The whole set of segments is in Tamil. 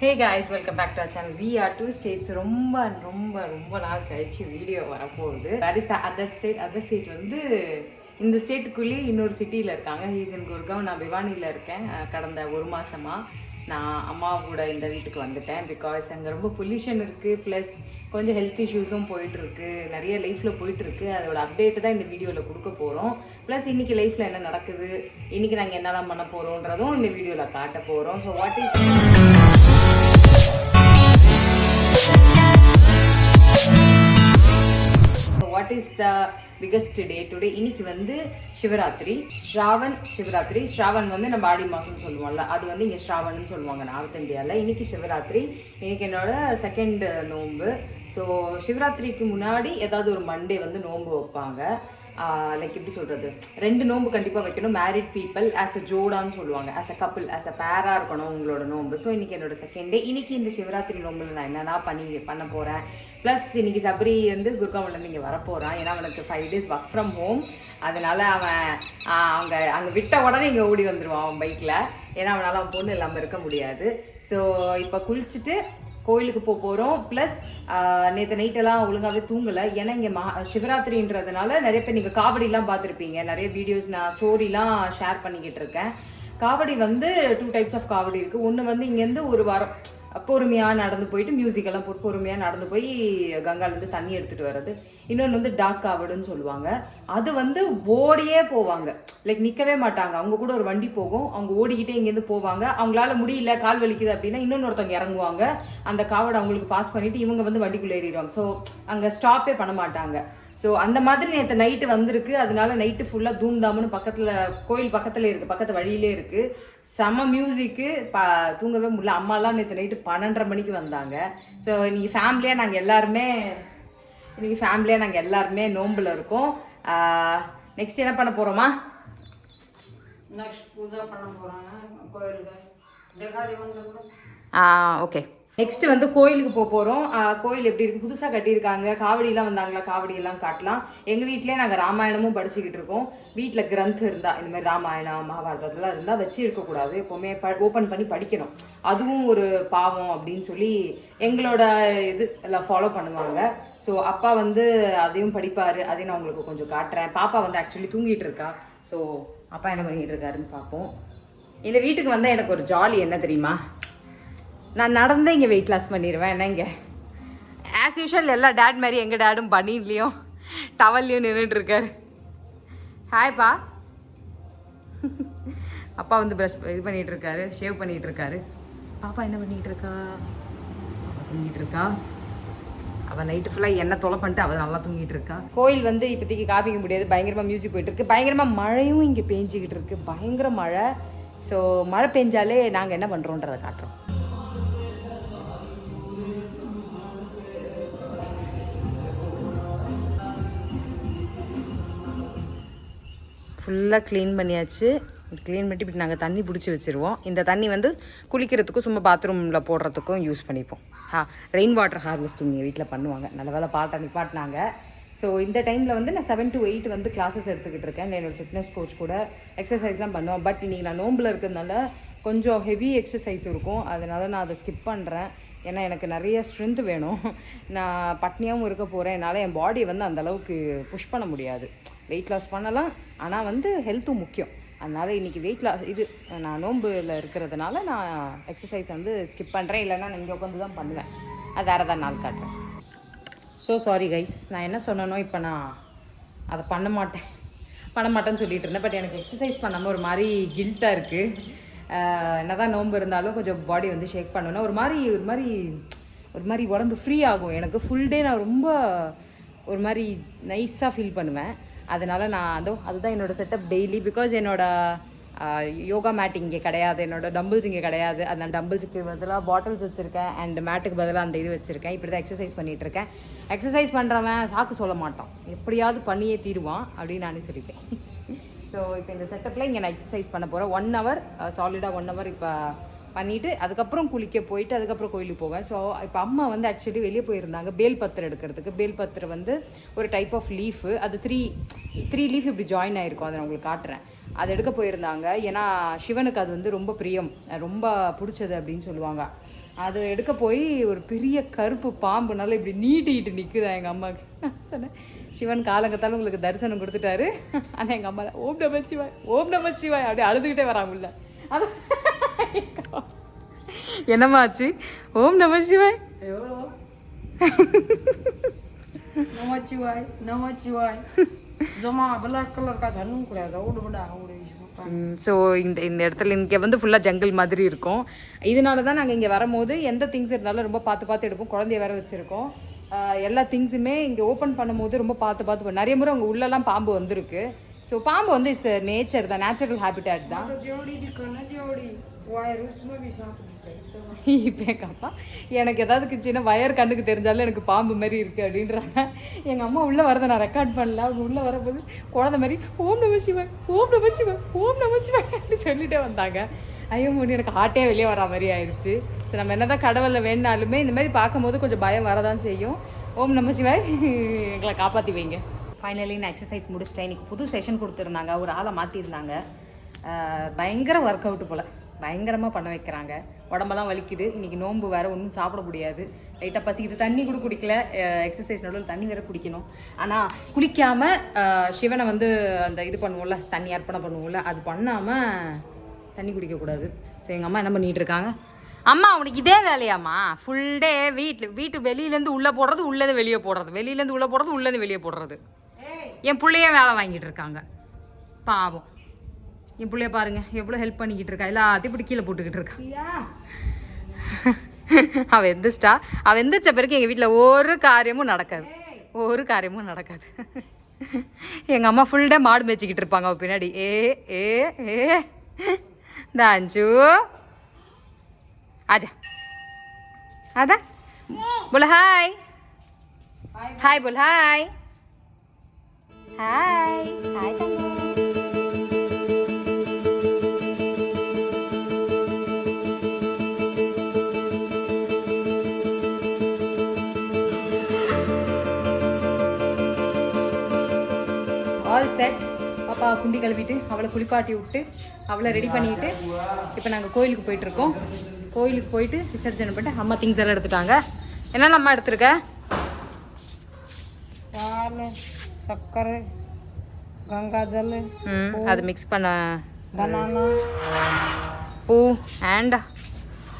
Hey guys welcome back to channel we are two states ரொம்ப ரொம்ப ரொம்ப நாள் கழிச்சு வீடியோ வரப்போகுது. That is the other state other state வந்து இந்த ஸ்டேட்டுக்குள்ளேயே இன்னொரு சிட்டியில் இருக்காங்க. ஹீஸ் இன் குர்காவ் நான் பிவானியில் இருக்கேன். கடந்த ஒரு மாதமாக நான் அம்மா கூட இந்த வீட்டுக்கு வந்துட்டேன். பிகாஸ் அங்கே ரொம்ப பொல்யூஷன் இருக்குது ப்ளஸ் கொஞ்சம் ஹெல்த் இஷ்யூஸும் போயிட்டுருக்கு நிறைய லைஃப்பில் போயிட்டுருக்கு அதோட அப்டேட்டு தான் இந்த வீடியோவில் கொடுக்க போகிறோம் ப்ளஸ் இன்றைக்கி லைஃப்பில் என்ன நடக்குது? இன்றைக்கி நாங்கள் என்னெல்லாம் பண்ண போகிறோன்றதும் இந்த வீடியோவில் காட்ட போகிறோம் so what is what is the biggest day today இன்னைக்கு வந்து சிவராத்திரி. ஸ்ராவன் சிவராத்திரி. ஸ்ராவன் வந்து நம்ம ஆடி மாதம்னு சொல்லுவோம்ல. அது வந்து இங்கே ஸ்ராவன்னு சொல்லுவாங்க. நார்த் இந்தியாவில் இன்னைக்கு சிவராத்திரி. இன்னைக்கு என்னோட செகண்ட் நோன்பு. ஸோ சிவராத்திரிக்கு முன்னாடி ஏதாவது ஒரு மண்டே வந்து நோன்பு வைப்பாங்க. லைக் எப்படி சொல்கிறது ரெண்டு நோன்பு கண்டிப்பாக வைக்கணும். மேரிட் பீப்பிள் ஆஸ் அ ஜோடான்னு சொல்லுவாங்க. As a couple as a பேராக இருக்கணும் உங்களோட நோன்பு ஸோ இன்றைக்கி என்னோட செகண்ட் டே இன்றைக்கி இந்த சிவராத்திரி நோம்பில் நான் என்னென்ன பண்ணி பண்ண போகிறேன் ப்ளஸ் இன்னைக்கு சபரி வந்து குர்காவிலேருந்து இங்கே வரப்போகிறான் ஏன்னா அவனுக்கு five days work from home அதனால் அவன் அங்கே அங்கே விட்ட உடனே இங்கே ஓடி வந்துடுவான் அவன் பைக்கில் ஏன்னா அவனால் அவன் பொண்ணு இல்லாமல் இருக்க முடியாது. ஸோ இப்போ குளிச்சுட்டு கோயிலுக்கு போக போகிறோம் ப்ளஸ் நேற்று நைட்டெல்லாம் ஒழுங்காகவே தூங்கலை. ஏன்னா இங்கே மகா சிவராத்திரின்றதுனால நிறைய பேர் நீங்கள் காவடிலாம் பார்த்துருப்பீங்க. நிறைய வீடியோஸ் நான் ஸ்டோரிலாம் ஷேர் பண்ணிக்கிட்டு இருக்கேன். காவடி வந்து டூ டைப்ஸ் ஆஃப் காவடி இருக்குது ஒன்று வந்து இங்கேருந்து ஒரு வாரம் பொறுமையாக நடந்து போயிட்டு மியூசிக்கெல்லாம் போட்டு பொறுமையாக நடந்து போய் கங்காலேருந்து தண்ணி எடுத்துகிட்டு வர்றது. இன்னொன்று வந்து டாக் காவடுன்னு சொல்லுவாங்க. அது வந்து ஓடியே போவாங்க. லைக் நிற்கவே மாட்டாங்க. அவங்க கூட ஒரு வண்டி போகும். அவங்க ஓடிக்கிட்டே இங்கேருந்து போவாங்க. அவங்களால முடியல கால் வலிக்குது அப்படின்னா இன்னொன்று ஒருத்தவங்க இறங்குவாங்க. அந்த காவடை அவங்களுக்கு பாஸ் பண்ணிவிட்டு இவங்க வந்து வண்டிக்குள்ளே ஏறிடுவாங்க. ஸோ அங்கே ஸ்டாப்பே பண்ண மாட்டாங்க. ஸோ அந்த மாதிரி நேற்று நைட்டு வந்திருக்கு. அதனால நைட்டு ஃபுல்லாக தூம்தாம்னு பக்கத்தில் கோயில் பக்கத்தில் இருக்குது பக்கத்து வழியிலே இருக்குது செம மியூசிக்கு ப தூங்கவே முடியல. அம்மாலாம் நேற்று நைட்டு பன்னெண்டரை மணிக்கு வந்தாங்க. ஸோ இன்னைக்கு ஃபேமிலியாக நாங்கள் எல்லாருமே இன்னைக்கு ஃபேமிலியாக நாங்கள் எல்லாருமே நோம்பில் இருக்கோம். நெக்ஸ்ட் என்ன பண்ண போகிறோமா நெக்ஸ்ட் பூஜா பண்ண போறாங்க கோயிலுக்கு. கூட ஓகே நெக்ஸ்ட் வந்து கோயிலுக்கு போக போகிறோம் கோயில் எப்படி இருக்கு? புதுசாக கட்டியிருக்காங்க. காவடியெலாம் வந்தாங்களா? காவடியெல்லாம் காட்டலாம். எங்கள் வீட்டிலே நாங்கள் ராமாயணமும் படிச்சுக்கிட்டு இருக்கோம். வீட்டில் கிரந்த் இருந்தால் இந்த மாதிரி ராமாயணம் மகாபாரதத்தெல்லாம் இருந்தால் வச்சு இருக்கக்கூடாது எப்போவுமே ப ஓப்பன் பண்ணி படிக்கணும். அதுவும் ஒரு பாவம் அப்படின்னு சொல்லி எங்களோட இது எல்லாம் ஃபாலோ பண்ணுவாங்க. ஸோ அப்பா வந்து அதையும் படிப்பார். அதையும் நான் உங்களுக்கு கொஞ்சம் காட்டுறேன். பாப்பா வந்து ஆக்சுவலி தூங்கிட்டு இருக்கா. ஸோ அப்பா என்ன பண்ணிகிட்டு இருக்காருன்னு பார்ப்போம் இந்த வீட்டுக்கு வந்தால் எனக்கு ஒரு ஜாலி என்ன தெரியுமா? நான் நடந்தே இங்கே வெயிட் லாஸ் பண்ணிடுவேன் என்ன இங்கே? ஆஸ் யூஷுவல் எல்லா டேட் மாதிரி எங்கள் டேடும் பனின்லேயும் டவல்லையும் நின்றுட்டுருக்காரு ஹாய்ப்பா அப்பா வந்து ப்ரஷ் இது பண்ணிகிட்ருக்காரு ஷேவ் பண்ணிகிட்ருக்காரு பாப்பா என்ன பண்ணிகிட்ருக்கா இருக்கா? தூங்கிட்டுருக்கா அவள் நைட்டு ஃபுல்லாக எண்ணெய் தொலை பண்ணிட்டு அவள் நல்லா தூங்கிட்டு இருக்கா? கோயில் வந்து இப்போதைக்கு காப்பிக்க முடியாது. பயங்கரமாக மியூசிக் போயிட்டு இருக்கு. பயங்கரமாக மழையும் இங்கே பேஞ்சிக்கிட்டு இருக்கு. பயங்கர மழை. ஸோ மழை பெஞ்சாலே நாங்கள் என்ன பண்ணுறோன்றதை காட்டுறோம். ஃபுல்லாக க்ளீன் பண்ணியாச்சு. க்ளீன் பண்ணிட்டு இப்படி நாங்கள் தண்ணி பிடிச்சி வச்சுருவோம். இந்த தண்ணி வந்து குளிக்கிறதுக்கும் சும்மா பாத்ரூமில் போடுறதுக்கும் யூஸ் பண்ணிப்போம். ஹா ரெயின் வாட்டர் ஹார்வெஸ்டிங் எங்கள் வீட்டில் பண்ணுவாங்க. நல்ல வேலை பாட்டை நிப்பாட்டினாங்க. ஸோ இந்த டைமில் வந்து நான் செவன் டு எயிட் வந்து கிளாஸஸ் எடுத்துக்கிட்டு இருக்கேன். என்னோடய என்னோட ஃபிட்னஸ் கோச் கூட எக்ஸசைஸ்லாம் பண்ணுவேன். பட் இன்றைக்கி நான் நோம்பில் இருக்கிறதுனால கொஞ்சம் ஹெவி எக்ஸசைஸ் இருக்கும். அதனால நான் அதை ஸ்கிப் பண்ணுறேன் ஏன்னா எனக்கு நிறைய ஸ்ட்ரென்த் வேணும். நான் பட்னியாகவும் இருக்க போகிறேன் என்னால் என் பாடியை வந்து அந்தளவுக்கு புஷ் பண்ண முடியாது. வெயிட் லாஸ் பண்ணலாம். ஆனால் வந்து ஹெல்த்தும் முக்கியம். அதனால் இன்றைக்கி வெயிட் லாஸ் இது நான் நோம்பில் இருக்கிறதுனால நான் எக்ஸசைஸ் வந்து ஸ்கிப் பண்ணுறேன் இல்லைன்னா நான் இங்கே உட்காந்து தான் பண்ணுவேன். அது வேறு தான் நாள் காட்டுறேன். ஸோ சாரி கைஸ் நான் என்ன சொன்னனோ இப்போ நான் அதை பண்ண மாட்டேன். பண்ண மாட்டேன்னு சொல்லிட்டு இருந்தேன். பட் எனக்கு எக்ஸசைஸ் பண்ணாமல் ஒரு மாதிரி கில்ட்டாக இருக்குது என்ன தான் நோன்பு இருந்தாலும் கொஞ்சம் பாடி வந்து ஷேக் பண்ணணும் ஒரு மாதிரி ஒரு மாதிரி ஒரு மாதிரி உடம்பு ஃப்ரீ ஆகும். எனக்கு ஃபுல் டே நான் ரொம்ப ஒரு மாதிரி நைஸாக ஃபீல் பண்ணுவேன். அதனால் நான் அதோ அதுதான் என்னோடய செட்டப் டெய்லி பிகாஸ் என்னோடய யோகா மேட் இங்கே கிடையாது. என்னோடய டம்பிள்ஸ் இங்கே கிடையாது. அந்த டம்பிள்ஸுக்கு பதிலாக பாட்டில்ஸ் வச்சுருக்கேன் அண்ட் மேட்டுக்கு பதிலாக அந்த இது வச்சுருக்கேன். இப்படி தான் எக்ஸசைஸ் பண்ணிகிட்டு இருக்கேன். எக்ஸசைஸ் பண்ணுறவன் சாக்கு சொல்ல மாட்டான். எப்படியாவது பண்ணியே தீருவான் அப்படின்னு நானே சொல்லிப்பேன். ஸோ இப்போ இந்த செட்டப்பில் இங்கே நான் எக்ஸசைஸ் பண்ண போகிறேன் ஒன் ஹவர் சாலிடாக ஒன் ஹவர் இப்போ பண்ணிவிட்டு அதுக்கப்புறம் குளிக்க போயிட்டு அதுக்கப்புறம் கோயிலுக்கு போவேன். ஸோ இப்போ அம்மா வந்து ஆக்சுவலி வெளியே போயிருந்தாங்க. பேல் பத்திரம் எடுக்கிறதுக்கு. பேல் பத்திரம் வந்து ஒரு டைப் ஆஃப் லீஃபு அது த்ரீ த்ரீ லீஃப் இப்படி ஜாயின் ஆகிருக்கும் அதை நான் உங்களுக்கு காட்டுறேன். அதை எடுக்க போயிருந்தாங்க. ஏன்னா சிவனுக்கு அது வந்து ரொம்ப பிரியம். ரொம்ப பிடிச்சது அப்படின்னு சொல்லுவாங்க. அது எடுக்க போய் ஒரு பெரிய கருப்பு பாம்புனால இப்படி நீட்டிக்கிட்டு நிற்குதா எங்கள் அம்மாவுக்கு சொன்னேன் சிவன் காலங்கத்தால் உங்களுக்கு தரிசனம் கொடுத்துட்டாரு. ஆனால் எங்கள் அம்மா ஓம் நம சிவாய் ஓம் நம சிவாய் அப்படியே அழுதுகிட்டே வராங்க உள்ள. அது என்னம்மா ஆச்சு ஓம் நம சிவாய். ஸோ இந்த இந்த இடத்துல இங்கே வந்து ஃபுல்லாக ஜங்கிள் மாதிரி இருக்கும். இதனால தான் நாங்கள் இங்கே வரும்போது எந்த திங்ஸ் இருந்தாலும் ரொம்ப பார்த்து பார்த்து எடுப்போம். குழந்தைய வேற வச்சுருக்கோம். எல்லா திங்ஸுமே இங்கே ஓப்பன் பண்ணும்போது ரொம்ப பார்த்து பார்த்து நிறைய முறை உங்கள் உள்ளெல்லாம் பாம்பு வந்திருக்கு. ஸோ பாம்பு வந்து இஸ் நேச்சர் தான் நேச்சுரல் ஹேபிட்டேட் தான். இப்போ எங்கள் அப்பா எனக்கு ஏதாவது கிச்சின்னா வயர் கண்ணுக்கு தெரிஞ்சாலும் எனக்கு பாம்பு மாதிரி இருக்குது அப்படின்றாங்க. எங்கள் அம்மா உள்ளே வரதை நான் ரெக்கார்ட் பண்ணல. அவங்க உள்ளே வரும்போது குழந்த மாதிரி ஓம் நம சிவன் ஓம் நம சிவன் ஓம் நம சிவன் அப்படின்னு சொல்லிட்டே வந்தாங்க. ஐயோ முடியும் எனக்கு ஹார்ட்டே வெளியே வர மாதிரி ஆயிடுச்சு. சரி நம்ம என்ன தான் கடவுளில் வேணாலுமே இந்த மாதிரி பார்க்கும்போது கொஞ்சம் பயம் வரதான் செய்யும். ஓம் நம சிவாய் எங்களை காப்பாற்றி வைங்க. ஃபைனலி நான் எக்ஸசைஸ் முடிச்சிட்டேன். இன்றைக்கி புது செஷன் கொடுத்துருந்தாங்க. ஒரு ஆளை மாற்றிருந்தாங்க பயங்கர ஒர்க் அவுட்டு போல். பயங்கரமாக பண்ண வைக்கிறாங்க. உடம்பெல்லாம் வலிக்குது. இன்னைக்கு நோன்பு வேறு ஒன்றும் சாப்பிட முடியாது. லைட்டாக பசிக்குது. தண்ணி கூட குடிக்கல. எக்ஸசைஸ் நடுவில் தண்ணி வேற குடிக்கணும். ஆனால் குளிக்காமல் சிவனை வந்து அந்த இது பண்ணுவோம்ல தண்ணி அர்ப்பணம் பண்ணுவோம்ல அது பண்ணாமல் தண்ணி குடிக்கக்கூடாது சரி எங்கள் அம்மா என்ன பண்ணிட்டு இருக்காங்க? அம்மா உனக்கு இதே வேலையாம்மா. ஃபுல் டே வீட்டில் வீட்டு வெளியிலேருந்து உள்ளே போடுறது உள்ளது வெளியே போடுறது. வெளியிலேருந்து உள்ளே போடுறது உள்ளேருந்து வெளியே போடுறது. என் பிள்ளையே வேலை வாங்கிட்டு இருக்காங்க. பாவம். என் பிள்ளைய பாருங்க எவ்வளோ ஹெல்ப் பண்ணிக்கிட்டு இருக்கா. எல்லாத்தையும் இப்படி கீழே போட்டுக்கிட்டு இருக்கா. அவள் எந்திரிச்சிட்டா. அவள் எந்திரிச்ச பிறகு எங்கள் வீட்டில் ஒரு காரியமும் நடக்காது. ஒரு காரியமும் நடக்காது. எங்கள் அம்மா ஃபுல் டே மாடு மேய்ச்சிக்கிட்டு இருப்பாங்க அவள் பின்னாடி. ஏ ஏ ஏ. தாஞ்சு ஆஜா. அதா புல ஹாய் ஹாய் புல் ஹாய் ஹாய் ஹாய் தம்பி ஆல் செட் பாப்பா குண்டி கழுவிட்டு அவளை குளிப்பாட்டி விட்டு அவளை ரெடி பண்ணிட்டு இப்போ நாங்கள் கோயிலுக்கு போயிட்டு இருக்கோம் கோயிலுக்கு போயிட்டு விசர்ஜனை பண்ணிட்டு அம்மா திங்ஸ் எல்லாம் எடுத்துட்டாங்க. என்னென்ன அம்மா எடுத்திருக்க? பால் சர்க்கரை கங்கா ஜல் ம் அது மிக்ஸ் பண்ண பனானா. பூ அண்ட்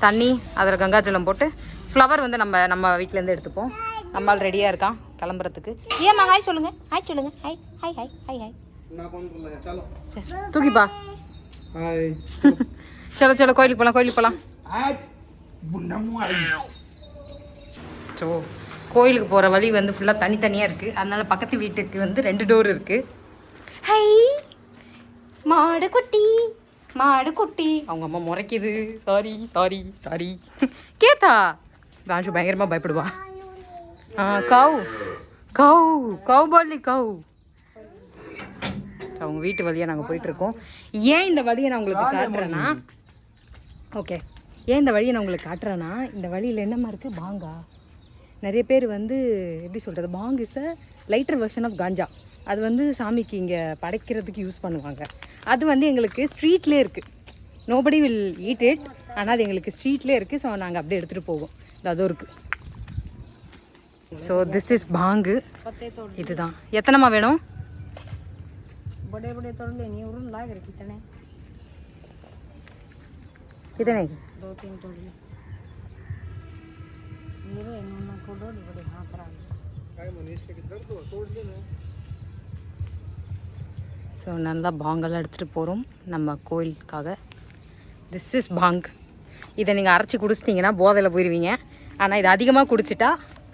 தண்ணி அதில் கங்காஜலம் போட்டு ஃப்ளவர் வந்து நம்ம நம்ம வீட்டிலேருந்து எடுத்துப்போம். நம்மால் ரெடியாக இருக்கான். கிளம்புறதுக்கு. ஏம்மா ஹாய் சொல்லுங்க. ஹாய் சொல்லுங்க. Hi hi hi hi hi தூக்கிப்பா. சலோ சலோ கோயிலுக்கு போகலாம் கோயிலுக்கு போகலாம் ஸோ கோயிலுக்கு போகிற வழி வந்து ஃபுல்லாக தனித்தனியாக இருக்குது அதனால பக்கத்து வீட்டுக்கு வந்து ரெண்டு டோர் இருக்குது ஹை மாடு குட்டி மாடு குட்டி அவங்க அம்மா முறைக்குது. சாரி சாரி சாரி கேத்தா. காஞ்சு பயங்கரமாக பயப்படுவா. ஆ கவு கவு கவு பாலி கவு அவங்க வீட்டு வழியாக நாங்கள் போயிட்டுருக்கோம். ஏன் இந்த வழியை நான் உங்களுக்கு காட்டுறேன்னா ஓகே. ஏன் இந்த வழியை நான் உங்களுக்கு காட்டுறேன்னா இந்த வழியில் என்னம்மா இருக்குது பாங்கா. நிறைய பேர் வந்து எப்படி சொல்கிறது பாங் is a lighter version of ganja அது வந்து சாமிக்கு இங்கே படைக்கிறதுக்கு யூஸ் பண்ணுவாங்க. அது வந்து எங்களுக்கு ஸ்ட்ரீட்லேயே இருக்குது நோபடி வில் ஈட் இட் ஆனால் அது எங்களுக்கு ஸ்ட்ரீட்லேயே இருக்குது ஸோ நாங்கள் அப்படியே எடுத்துகிட்டு போவோம். இது அதுவும் இருக்குது ஸோ திஸ் இஸ் பாங்கு पत्ते तोड़ இதுதான் எத்தனைமா வேணும் बड़े बड़े तोड़ लेनी और लाग रहे कितने कितने दो तीन तोड़ ले ये रे इन्होंने को दो बड़े हाथ रहा ஸோ நல்லா பாங்கெல்லாம் எடுத்துகிட்டு போகிறோம் நம்ம கோயிலுக்காக திஸ் இஸ் பாங் இதை நீங்கள் அரைச்சி குடிச்சிட்டிங்கன்னா போதையில் போயிடுவீங்க ஆனால் இது அதிகமாக குடிச்சிட்டா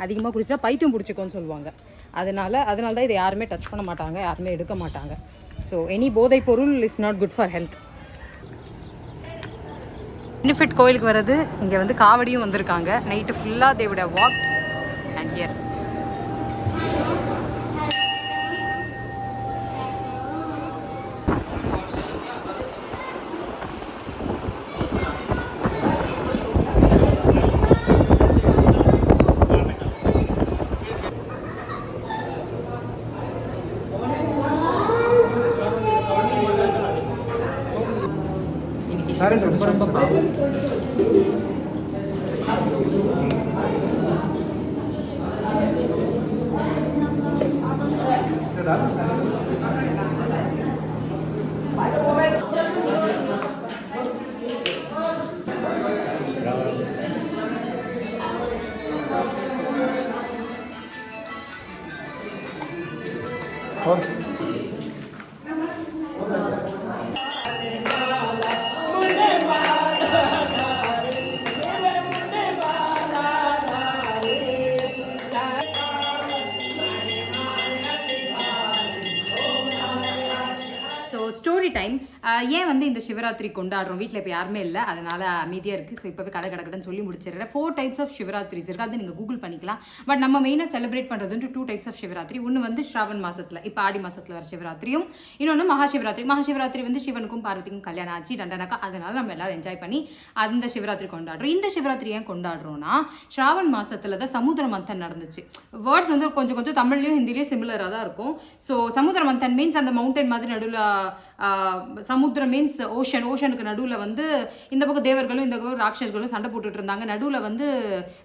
அதிகமாக குடிச்சிட்டா பைத்தியம் பிடிச்சிக்கோன்னு சொல்லுவாங்க. அதனால் அதனால தான் இதை யாருமே டச் பண்ண மாட்டாங்க யாருமே எடுக்க மாட்டாங்க. ஸோ எனி போதைப் பொருள் is not good for health benefit கோயிலுக்கு வர்றது இங்கே வந்து காவடியும் வந்திருக்காங்க. நைட்டு ஃபுல்லாக தேவோட walk and here so Shivaratri கொண்டாடுறோம். வீட்டில் இப்போ யாருமே இல்லை. அதனால் அமைதியாக இருக்குது ஸோ இப்போவே கதை கடக்கடன்னு சொல்லி முடிச்சிடுறேன். ஃபோர் டைப்ஸ் ஆஃப் சிவராத்திரிஸ் இருக்குது அது நீங்கள் கூகுள் பண்ணிக்கலாம். பட் நம்ம மெயினாக செலிப்ரேட் பண்ணுறது வந்து டூ டைப்ஸ் ஆஃப் சிவராத்திரி. ஒன்று வந்து ஸ்ராவன் மாதத்தில் இப்போ ஆடி மாதத்தில் வர சிவராத்திரியும் இன்னொன்று மகாசிவராத்திரி. மகாசிவராத்திரி வந்து சிவனுக்கும் பார்வதிக்கும் கல்யாணம் ஆச்சு தண்டனக்கா. அதனால் நம்ம எல்லோரும் என்ஜாய் பண்ணி அந்த சிவராத்திரி கொண்டாடுறோம். இந்த சிவராத்திரி ஏன் கொண்டாடுறோம்னா ஸ்ராவன் மாதத்தில் தான் சமுத்திர மந்தன் நடந்துச்சு. வேர்ட்ஸ் வந்து கொஞ்சம் கொஞ்சம் தமிழ்லையும் ஹிந்திலையும் சிமிலராக தான் இருக்கும். ஸோ சமுத்திர மந்தன் மீன்ஸ் அந்த மவுண்டன் மாதிரி நடுவில் சமுத்திரம் மீன்ஸ் ஓஷன் ஓஷனுக்கு நடுவில் வந்து இந்த பக்கம் தேவர்களும் இந்த பக்கம் ராட்சஸ்களும் சண்டை போட்டுட்டு இருந்தாங்க. நடுவில் வந்து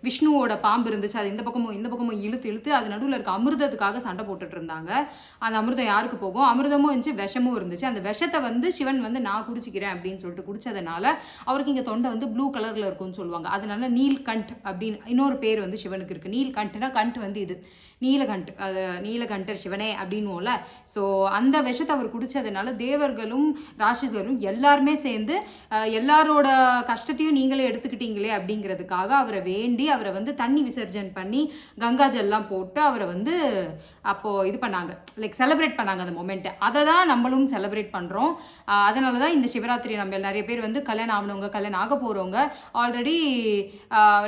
விஷ்ணுவோட பாம்பு இருந்துச்சு. அது இந்த பக்கமும் இந்த பக்கமும் இழுத்து இழுத்து அது நடுவில் இருக்க அமிர்தத்துக்காக சண்டை போட்டுட்டு இருந்தாங்க. அந்த அமிர்தம் யாருக்கு போகும்? அமிர்தமும் இருந்துச்சு விஷமும் இருந்துச்சு. அந்த விஷத்தை வந்து சிவன் வந்து நான் குடிச்சிக்கிறேன் அப்படின்னு சொல்லிட்டு குடிச்சதுனால அவருக்கு இங்கே தொண்டை வந்து ப்ளூ கலரில் இருக்கும்னு சொல்லுவாங்க. அதனால நீல்கண்ட் அப்படின்னு இன்னொரு பேர் வந்து சிவனுக்கு இருக்குது நீல்கண்ட்னா கண்ட் வந்து இது. நீலகண்ட் அது நீலகண்டர் சிவனே அப்படின்னுவோம்ல. ஸோ அந்த விஷத்தை அவர் குடிச்சதுனால தேவர்களும் ராட்சசர்களும் எல்லாருமே சேர்ந்து எல்லாரோட கஷ்டத்தையும் நீங்களே எடுத்துக்கிட்டீங்களே அப்படிங்கிறதுக்காக அவரை வேண்டி அவரை வந்து தண்ணி விசர்ஜன் பண்ணி கங்கா ஜல்லாம் போட்டு அவரை வந்து அப்போது இது பண்ணாங்க. லைக் செலிப்ரேட் பண்ணாங்க அந்த மொமெண்ட்டை அதை தான் நம்மளும் செலிப்ரேட் பண்ணுறோம் அதனால தான் இந்த சிவராத்திரி நம்ம நிறைய பேர் வந்து கல்யாணம் ஆகணவங்க கல்யாணம் ஆக போகிறவங்க ஆல்ரெடி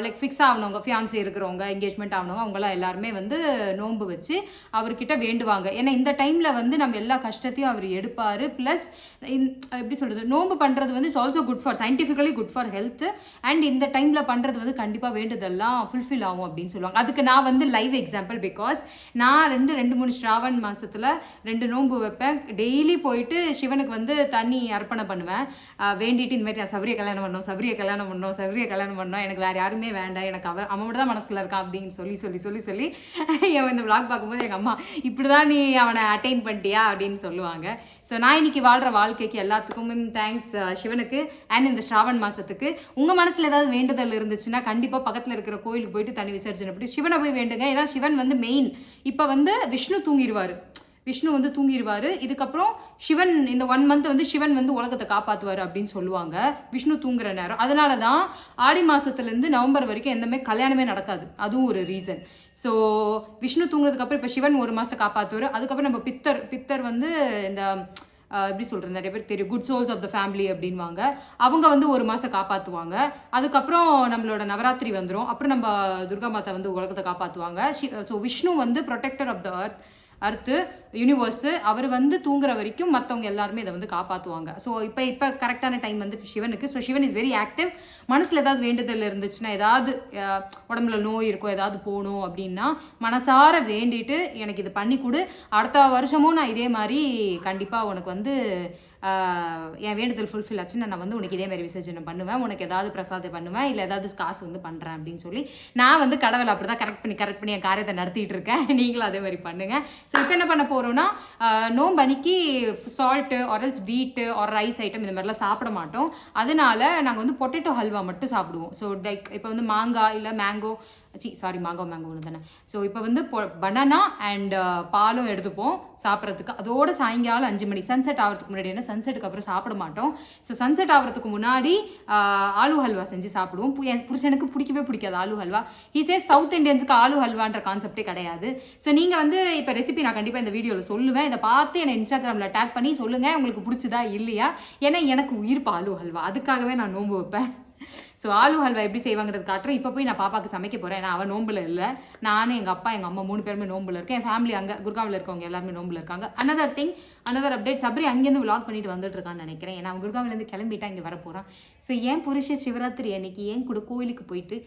லைக் ஃபிக்ஸ் ஆகணவங்க ஃபியான்சி இருக்கிறவங்க என்கேஜ்மெண்ட் ஆகணவங்க அவங்களாம் எல்லாருமே வந்து நோன்பு வச்சு அவர்கிட்ட வேண்டுவாங்க. ஏன்னா இந்த டைமில் வந்து நம்ம எல்லா கஷ்டத்தையும் அவர் எடுப்பார். ப்ளஸ் எப்படி சொல்கிறது நோன்பு பண்ணுறது வந்து it's also good for scientifically good for health and இந்த டைமில் பண்ணுறது வந்து கண்டிப்பாக வேண்டுதெல்லாம் ஃபுல்ஃபில் ஆகும் அப்படின்னு சொல்லுவாங்க. அதுக்கு நான் வந்து லைவ் எக்ஸாம்பிள் பிகாஸ் நான் ரெண்டு ரெண்டு மூணு ஸ்ராவன் மாதத்தில் ரெண்டு நோன்பு வைப்பேன். டெய்லி போயிட்டு சிவனுக்கு வந்து தண்ணி அர்ப்பணம் பண்ணுவேன். வேண்டிட்டு இந்த மாதிரி நான் சபரியை கல்யாணம் பண்ணோம் சபரியை கல்யாணம் பண்ணோம் சபரியை கல்யாணம் பண்ணோம். எனக்கு வேறு யாருமே வேண்டாம். எனக்கு அவர் அவன் மட்டும் தான் மனசில் இருக்கான் அப்படின்னு சொல்லி சொல்லி சொல்லி சொல்லி என் இந்த விளாக் பார்க்கும்போது எங்கள் அம்மா இப்படி தான் நீ அவனை அட்டைன் பண்ணிட்டியா? அப்படின்னு சொல்லுவாங்க. ஸோ நான் இன்னைக்கு வாழ்கிற வாழ்க்கைக்கு எல்லாத்துக்குமே தேங்க்ஸ் uh, சிவனுக்கு அண்ட் இந்த ஸ்ராவன் மாசத்துக்கு. உங்கள் மனசில் ஏதாவது வேண்டுதல் இருந்துச்சுன்னா கண்டிப்பாக பக்கத்தில் இருக்கிற கோயிலுக்கு போயிட்டு தனி விசர்ஜனை பண்ணி சிவனை போய் வேண்டுங்க. ஏன்னா சிவன் வந்து மெயின் இப்போ வந்து விஷ்ணு தூங்கிடுவார் விஷ்ணு வந்து தூங்கிடுவார் இதுக்கப்புறம் சிவன் இந்த ஒன் மந்த் வந்து சிவன் வந்து உலகத்தை காப்பாற்றுவார் அப்படின்னு சொல்லுவாங்க. விஷ்ணு தூங்குற நேரம். அதனால தான் ஆடி மாதத்துலேருந்து நவம்பர் வரைக்கும் எந்தமே கல்யாணமே நடக்காது. அதுவும் ஒரு ரீசன் ஸோ விஷ்ணு தூங்குறதுக்கப்புறம் இப்போ சிவன் ஒரு மாதம் காப்பாற்றுவார் அதுக்கப்புறம் நம்ம பித்தர் பித்தர் வந்து இந்த எப்படி சொல்கிறது நிறைய பேர் தெரியும். Good souls of the family அப்படின்வாங்க அவங்க வந்து ஒரு மாதம் காப்பாற்றுவாங்க அதுக்கப்புறம் நம்மளோட நவராத்திரி வந்துடும் அப்புறம் நம்ம துர்கா மாதா வந்து உலகத்தை காப்பாற்றுவாங்க ஸோ விஷ்ணு வந்து ப்ரொடெக்டர் ஆஃப் த அர்த் அர்த்து யூனிவர்ஸு அவர் வந்து தூங்குற வரைக்கும் மற்றவங்க எல்லாருமே இதை வந்து காப்பாற்றுவாங்க ஸோ இப்போ இப்போ கரெக்டான டைம் வந்து சிவனுக்கு. So Sivan is very active மனசில் ஏதாவது வேண்டுதல் இருந்துச்சுன்னா ஏதாவது உடம்புல நோய் இருக்கோ ஏதாவது போகணும் அப்படின்னா மனசார வேண்டிட்டு எனக்கு இது பண்ணி கொடு. அடுத்த வருஷமும் நான் இதே மாதிரி கண்டிப்பாக உனக்கு வந்து என் வேண்டுதல் ஃபுல்ஃபில் ஆச்சுன்னா நான் வந்து உனக்கு இதே மாதிரி விசர்ஜனை பண்ணுவேன். உனக்கு ஏதாவது பிரசாதம் பண்ணுவேன். இல்லை ஏதாவது காசு வந்து பண்ணுறேன் அப்படின்னு சொல்லி நான் வந்து கடவுளை அப்படி தான் கரெக்ட் பண்ணி கரெக்ட் பண்ணி என் காரியத்தை நடத்திட்டு இருக்கேன். நீங்களும் அதே மாதிரி பண்ணுங்கள் ஸோ இப்போ என்ன பண்ண போகிறோம்னா நோம்பு சால்ட்டு ஆரல்ஸ் வீட்டு ஒரு ரைஸ் ஐட்டம் இந்த மாதிரிலாம் சாப்பிட மாட்டோம். அதனால நாங்கள் வந்து பொட்டேட்டோ ஹல்வா மட்டும் சாப்பிடுவோம். ஸோ லைக் இப்போ வந்து மாங்காய் இல்லை மேங்கோ சி சாரி மாங்கோ மேங்கோ ஒன்று தானே. ஸோ இப்போ வந்து பனானா அண்ட் uh, பாலும் எடுத்துப்போம் சாப்பிட்றதுக்கு. அதோட சாயங்காலம் அஞ்சு மணி. சன்செட் ஆகிறதுக்கு முன்னாடி என்ன? சன்செட்டுக்கு அப்புறம் சாப்பிட மாட்டோம். ஸோ சன்செட் ஆகிறதுக்கு முன்னாடி uh, ஆலு ஹல்வா செஞ்சு சாப்பிடுவோம். பு- என் புருஷனுக்கு பிடிக்கவே பிடிக்காது ஆலு ஹல்வா. ஈஸியாக சவுத் இந்தியன்ஸுக்கு ஆலு ஹல்வான்ற கான்செப்டே கிடையாது. ஸோ நீங்கள் வந்து இப்போ ரெசிபி நான் கண்டிப்பாக இந்த வீடியோவில் சொல்லுவேன். இதை பார்த்து என்னை இன்ஸ்டாகிராமில் டேக் பண்ணி சொல்லுங்கள் உங்களுக்கு பிடிச்சதா இல்லையா? ஏன்னா எனக்கு உயிர் ஆலு ஹல்வா. அதுக்காகவே நான் நோன்பு வைப்பேன். ஸோ ஆலு ஹல்வா எப்படி செய்வாங்கிறது காட்டுறோம் இப்போ போய் நான் பாப்பாவுக்கு சமைக்க போகிறேன் ஏன்னா அவன் நோம்பில் இல்லை. நானும் எங்கள் அப்பா எங்கள் அம்மா மூணு பேருமே நோம்பில் இருக்கேன் என் ஃபேமிலி அங்கே குர்காவில் இருக்கவங்க எல்லாருமே நோம்பில் இருக்காங்க. Another thing another update Sabri அங்கேருந்து vlog பண்ணிட்டு வந்துட்டு இருக்கான்னு நினைக்கிறேன். ஏன்னா அவன் குர்காவிலேருந்து கிளம்பிட்டா இங்கே வர போகிறான் ஸோ ஏன் புருஷ சிவராத்திரி அன்னைக்கு ஏன் கூட கோயிலுக்கு போயிட்டு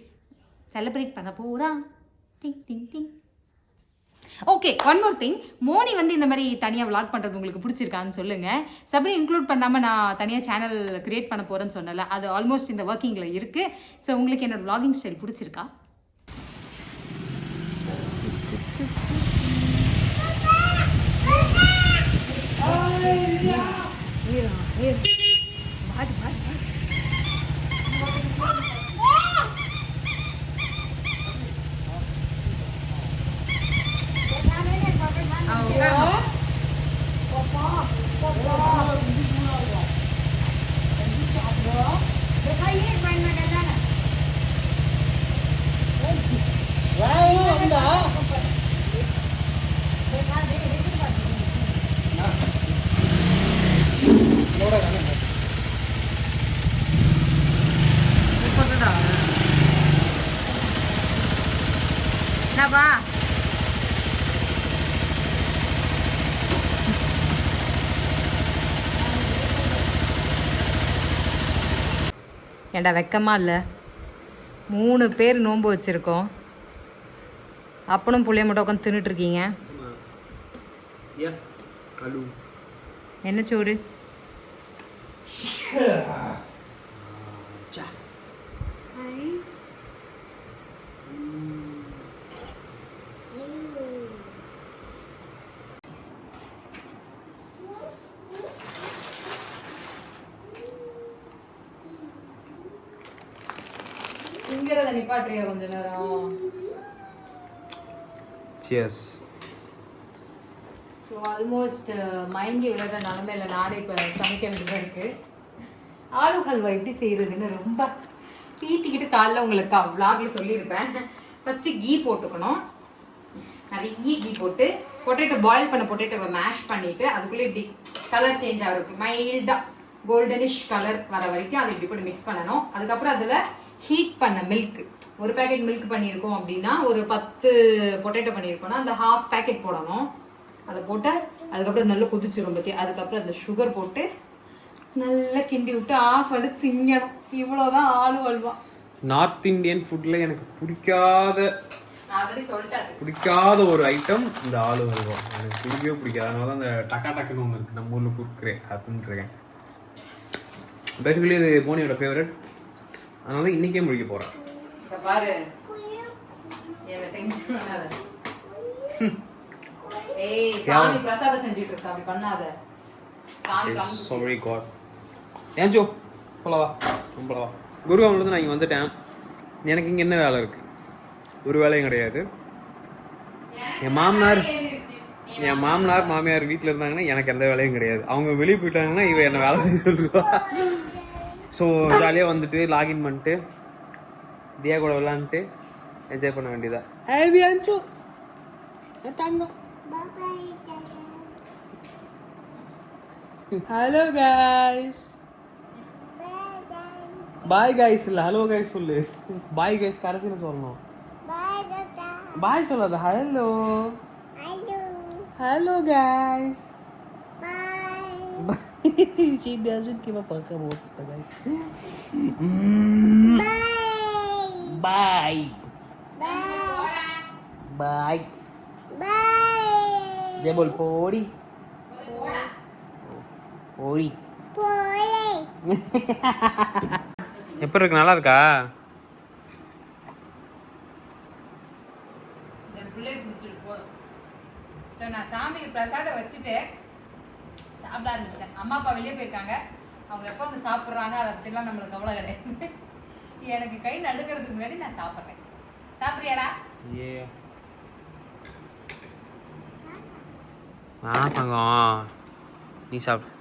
செலிப்ரேட் பண்ண போகிறான் ding ding ding okay one more thing Moni வந்து இந்த மாதிரி தனியாக vlog பண்ணுறது உங்களுக்கு பிடிச்சிருக்கான்னு சொல்லுங்கள் சப்ரி இன்க்ளூட் பண்ணாமல் நான் தனியாக சேனல் கிரியேட் பண்ண போகிறேன்னு சொன்னல அது ஆல்மோஸ்ட் இந்த ஒர்க்கிங்கில் இருக்குது ஸோ உங்களுக்கு என்னோட vlogging ஸ்டைல் பிடிச்சிருக்கா? ஆ, உட்காருமா. என்னப்பா ஏண்டா வெக்கமா இல்லை? மூணு பேர் நோன்பு வச்சுருக்கோம். அப்பனும் புள்ளைய மட்டும் உட்காந்து தின்னுட்டு இருக்கீங்க Yeah, alu. என்ன சோறு? திங்கிறத நிப்பாட்டுறியா கொஞ்ச நேரம்? Cheers. ஸோ ஆல்மோஸ்ட் மயங்கி விழுற நிலமையில நானே இப்போ சமைக்க வேண்டியதாக இருக்கு. ஆலு ஹல்வா எப்படி செய்யறதுன்னு ரொம்ப பீத்திக்கிட்டு காலைல உங்களுக்கு vlogல சொல்லியிருப்பேன். ஃபர்ஸ்ட்டு கீ போட்டுக்கணும். நிறைய கீ போட்டு பொட்டேட்டோ பாயில் பண்ண பொட்டேட்டோவை மேஷ் பண்ணிட்டு அதுக்குள்ளே இப்படி கலர் சேஞ்ச் ஆகிருக்கு மைல்டாக கோல்டனிஷ் கலர் வர வரைக்கும் அதை இப்படி போட்டு மிக்ஸ் பண்ணணும். அதுக்கப்புறம் அதில் ஹீட் பண்ண மில்க் ஒரு பேக்கெட் மில்க் பண்ணியிருக்கோம் அப்படின்னா ஒரு பத்து பொட்டேட்டோ பண்ணியிருக்கோம்னா அந்த ஹாஃப் பேக்கெட் போடணும். அதை போட்டு அதுக்கப்புறம் நல்லா கொதிச்சிரும் பற்றி அதுக்கப்புறம் அதில் சுகர் போட்டு நல்லா கிண்டி விட்டு ஆஃப் பண்ணி திங்கணும். இவ்வளோதான் ஆளு அல்வா. நார்த் இந்தியன் ஃபுட்ல எனக்கு பிடிக்காத பிடிக்காத ஒரு ஐட்டம் இந்த ஆலு ஹல்வா எனக்கு பிடிக்கவே பிடிக்காது. அதனால தான் இந்த டக்கா டக்குன்னு ஒன்று இருக்குது நம்ம ஊரில் கொடுக்குறேன். அப்படின்னு இருக்கேன். பேசிக்கலி இது போனியோட ஃபேவரட் அதனால இன்னைக்கே முடிக்க போகிறேன் இங்க பாரு. ஏய் சாமி பிரசாதம் செஞ்சுட்டு இருக்கா அப்படி பண்ணாத. சாமி காமி சாரி காட் ஏன் ஜோ? போலவா போலவா குருவாமிலேருந்து நான் இங்கே வந்துட்டேன். எனக்கு இங்கே என்ன வேலை இருக்குது ஒரு வேலையும் கிடையாது. என் மாமனார் என் மாமனார் மாமியார் வீட்டில் இருந்தாங்கன்னா எனக்கு எந்த வேலையும் கிடையாது. அவங்க வெளியே போயிட்டாங்கன்னா இவ என்ன வேலை சொல்லுவா? ஸோ ஜாலியாக வந்துட்டு லாகின் பண்ணிட்டு தியா கூட விளாண்டுட்டு என்ஜாய் பண்ண வேண்டியதா தங்கம் ஹலோ கைஸ் பாய் கைஸ் இல்ல ஹலோ கைஸ் சொல்லு பாய் கைஸ் கடைசியில சொல்லணும் பாய் சொல்லாத hello hello guys she doesn't give a fuck about the guys. Bye. Bye. Dia bol pori. Pori. எப்படி இருக்கு நல்லா இருக்கா நான் சாமிக்கு பிரசாதம் வச்சுட்டு சாப்பிட ஆரம்பிச்சிட்டேன் அம்மா அப்பா வெளியே போயிருக்காங்க. அவங்க எப்போ வந்து சாப்பிட்றாங்க அதை பற்றிலாம் நம்மளுக்கு கவலை கிடையாது. எனக்கு கை நடுக்கிறதுக்கு முன்னாடி நான் சாப்பிட்றேன். சாப்பிட்றியாடா? ஆ தங்கம். நீ சாப்பிடு.